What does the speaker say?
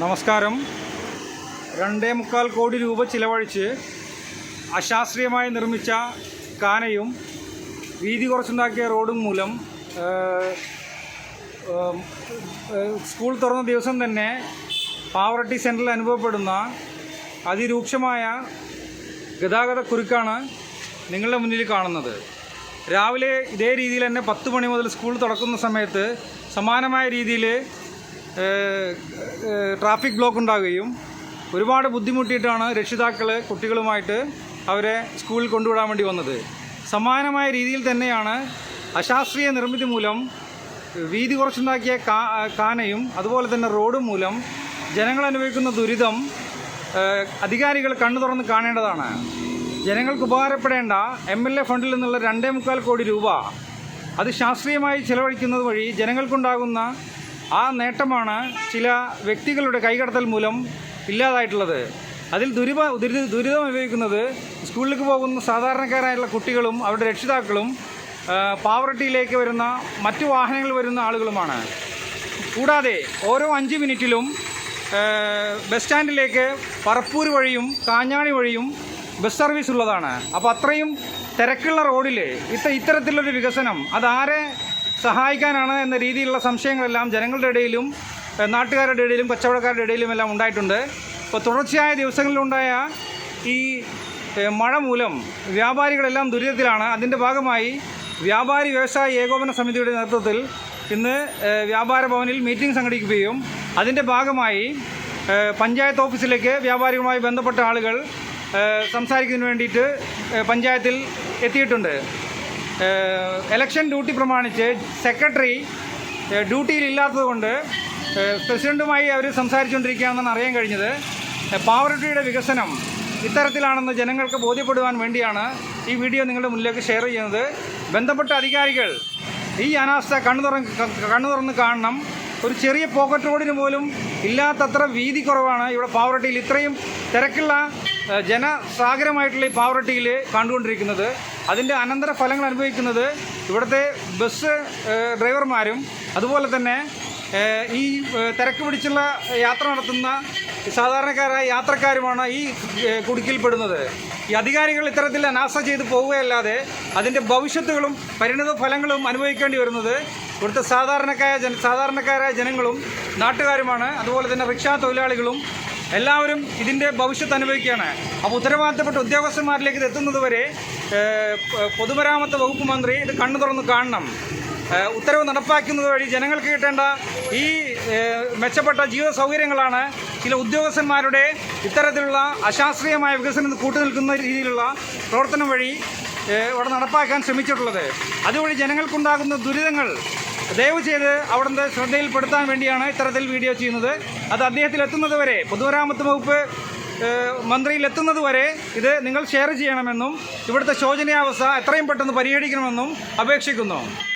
നമസ്കാരം. രണ്ടേ മുക്കാൽ കോടി രൂപ ചിലവഴിച്ച് അശാസ്ത്രീയമായി നിർമ്മിച്ച കാനയും വീതി കുറച്ചുണ്ടാക്കിയ റോഡും മൂലം സ്കൂൾ തുറന്ന ദിവസം തന്നെ പാവറട്ടി സെന്ററിൽ അനുഭവപ്പെടുന്ന അതിരൂക്ഷമായ ഗതാഗത കുരുക്കാണ് നിങ്ങളുടെ മുന്നിൽ കാണുന്നത്. രാവിലെ ഇതേ രീതിയിൽ തന്നെ പത്ത് മണി മുതൽ സ്കൂൾ തുറക്കുന്ന സമയത്ത് സമാനമായ രീതിയിൽ ട്രാഫിക് ബ്ലോക്ക് ഉണ്ടാകുകയും ഒരുപാട് ബുദ്ധിമുട്ടിയിട്ടാണ് രക്ഷിതാക്കൾ കുട്ടികളുമായിട്ട് അവരെ സ്കൂളിൽ കൊണ്ടുവിടാൻ വേണ്ടി വന്നത്. സമാനമായ രീതിയിൽ തന്നെയാണ് അശാസ്ത്രീയ നിർമ്മിതി മൂലം വീതി കുറച്ചുണ്ടാക്കിയ കാനയും അതുപോലെ തന്നെ റോഡും മൂലം ജനങ്ങൾ അനുഭവിക്കുന്ന ദുരിതം അധികാരികൾ കണ്ണു തുറന്ന് കാണേണ്ടതാണ്. ജനങ്ങൾക്ക് ഉപകാരപ്പെടേണ്ട എം എൽ എ ഫണ്ടിൽ നിന്നുള്ള രണ്ടേ മുക്കാൽ കോടി രൂപ അത് ശാസ്ത്രീയമായി ചെലവഴിക്കുന്നത് വഴി ജനങ്ങൾക്കുണ്ടാകുന്ന ആ നേട്ടമാണ് ചില വ്യക്തികളുടെ കൈകടത്തൽ മൂലം ഇല്ലാതായിട്ടുള്ളത്. അതിൽ ദുരിത ദുരിത ദുരിതം അനുഭവിക്കുന്നത് സ്കൂളിലേക്ക് പോകുന്ന സാധാരണക്കാരായുള്ള കുട്ടികളും അവരുടെ രക്ഷിതാക്കളും പാവറട്ടിയിലേക്ക് വരുന്ന മറ്റു വാഹനങ്ങൾ വരുന്ന ആളുകളുമാണ്. കൂടാതെ ഓരോ അഞ്ച് മിനിറ്റിലും ബസ് സ്റ്റാൻഡിലേക്ക് പറപ്പൂർ വഴിയും കാഞ്ഞാണി വഴിയും ബസ് സർവീസ് ഉള്ളതാണ്. അപ്പോൾ അത്രയും തിരക്കുള്ള റോഡിൽ ഇത്ത ഇത്തരത്തിലുള്ളൊരു വികസനം അതാരെ സഹായിക്കാനാണ് എന്ന രീതിയിലുള്ള സംശയങ്ങളെല്ലാം ജനങ്ങളുടെ ഇടയിലും നാട്ടുകാരുടെ ഇടയിലും കച്ചവടക്കാരുടെ ഇടയിലും എല്ലാം ഉണ്ടായിട്ടുണ്ട്. അപ്പോൾ തുടർച്ചയായ ദിവസങ്ങളിലുണ്ടായ ഈ മഴ മൂലം വ്യാപാരികളെല്ലാം ദുരിതത്തിലാണ്. അതിന്റെ ഭാഗമായി വ്യാപാരി വ്യവസായ ഏകോപന സമിതിയുടെ നേതൃത്വത്തിൽ ഇന്ന് വ്യാപാര ഭവനിൽ മീറ്റിംഗ് സംഘടിപ്പിക്കുകയും അതിന്റെ ഭാഗമായി പഞ്ചായത്ത് ഓഫീസിലേക്ക് വ്യാപാരികളുമായി ബന്ധപ്പെട്ട ആളുകൾ സംസാരിക്കുന്നതിന് വേണ്ടിയിട്ട് പഞ്ചായത്തിൽ എത്തിയിട്ടുണ്ട്. ഇലക്ഷൻ ഡ്യൂട്ടി പ്രമാണിച്ച് സെക്രട്ടറി ഡ്യൂട്ടിയിലില്ലാത്തതുകൊണ്ട് പ്രസിഡന്റുമായി അവർ സംസാരിച്ചുകൊണ്ടിരിക്കുകയാണെന്നാണ് അറിയാൻ കഴിഞ്ഞത്. പാവറട്ടിയുടെ വികസനം ഇത്തരത്തിലാണെന്ന് ജനങ്ങൾക്ക് ബോധ്യപ്പെടുവാൻ വേണ്ടിയാണ് ഈ വീഡിയോ നിങ്ങളുടെ മുന്നിലേക്ക് ഷെയർ ചെയ്യുന്നത്. ബന്ധപ്പെട്ട അധികാരികൾ ഈ അനാസ്ഥ കണ്ണു തുറന്ന് കണ്ണു തുറന്ന് കാണണം. ഒരു ചെറിയ പോക്കറ്റ് റോഡിന് പോലും ഇല്ലാത്തത്ര വീതി കുറവാണ് ഇവിടെ പാവറട്ടിയിൽ ഇത്രയും തിരക്കുള്ള ജനസാഗരമായിട്ടുള്ള ഈ പാവറട്ടിയിൽ കണ്ടുകൊണ്ടിരിക്കുന്നത്. അതിന്റെ അനന്തര ഫലങ്ങൾ അനുഭവിക്കുന്നത് ഇവിടുത്തെ ബസ് ഡ്രൈവർമാരും അതുപോലെ തന്നെ ഈ തിരക്ക് പിടിച്ചുള്ള യാത്ര നടത്തുന്ന സാധാരണക്കാരായ യാത്രക്കാരുമാണ് ഈ കുടുക്കിൽപ്പെടുന്നത്. ഈ അധികാരികൾ ഇത്തരത്തിൽ അനാസ ചെയ്ത് പോവുകയല്ലാതെ അതിന്റെ ഭവിഷ്യത്തുകളും പരിണിത ഫലങ്ങളും അനുഭവിക്കേണ്ടി വരുന്നത് ഇവിടുത്തെ സാധാരണക്കാരായ ജന സാധാരണക്കാരായ ജനങ്ങളും നാട്ടുകാരുമാണ് അതുപോലെ തന്നെ റിക്ഷാ തൊഴിലാളികളും എല്ലാവരും ഇതിന്റെ ഭവിഷ്യത്ത് അനുഭവിക്കുകയാണ്. അപ്പോൾ ഉത്തരവാദിത്തപ്പെട്ട ഉദ്യോഗസ്ഥന്മാരിലേക്ക് ഇത് എത്തുന്നത് വരെ പൊതുമരാമത്ത് വകുപ്പ് മന്ത്രി ഇത് കണ്ണു തുറന്ന് കാണണം. ഉത്തരവ് നടപ്പാക്കുന്നത് വഴി ജനങ്ങൾക്ക് കിട്ടേണ്ട ഈ മെച്ചപ്പെട്ട ജീവിത സൗകര്യങ്ങളാണ് ചില ഉദ്യോഗസ്ഥന്മാരുടെ ഇത്തരത്തിലുള്ള അശാസ്ത്രീയമായ വികസനം കൂട്ടുനിൽക്കുന്ന രീതിയിലുള്ള പ്രവർത്തനം വഴി ഇവിടെ നടപ്പാക്കാൻ ശ്രമിച്ചിട്ടുള്ളത്. അതുവഴി ജനങ്ങൾക്കുണ്ടാകുന്ന ദുരിതങ്ങൾ ദയവ് ചെയ്ത് അവിടുന്ന് ശ്രദ്ധയിൽപ്പെടുത്താൻ വേണ്ടിയാണ് ഇത്തരത്തിൽ വീഡിയോ ചെയ്യുന്നത്. അത് അദ്ദേഹത്തിൽ എത്തുന്നത് വരെ പൊതുമരാമത്ത് വകുപ്പ് മന്ത്രിയിൽ എത്തുന്നത് വരെ ഇത് നിങ്ങൾ ഷെയർ ചെയ്യണമെന്നും ഇവിടുത്തെ ശോചനീയാവസ്ഥ എത്രയും പെട്ടെന്ന് പരിഹരിക്കണമെന്നും അപേക്ഷിക്കുന്നു.